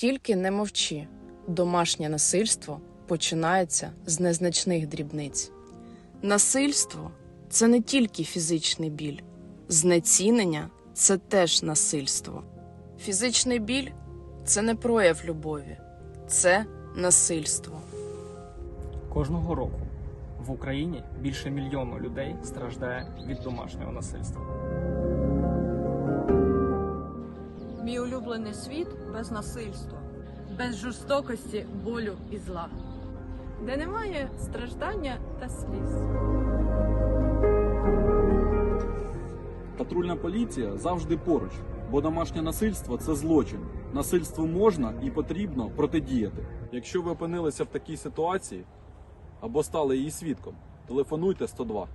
Тільки не мовчи. Домашнє насильство починається з незначних дрібниць. Насильство це не тільки фізичний біль, знецінення це теж насильство. Фізичний біль це не прояв любові, це насильство. Кожного року в Україні більше мільйону людей страждає від домашнього насильства. Мій улюблений світ без насильства, без жорстокості, болю і зла, де немає страждання та сліз. Патрульна поліція завжди поруч, бо домашнє насильство це злочин. Насильству можна і потрібно протидіяти. Якщо ви опинилися в такій ситуації або стали її свідком, телефонуйте 102.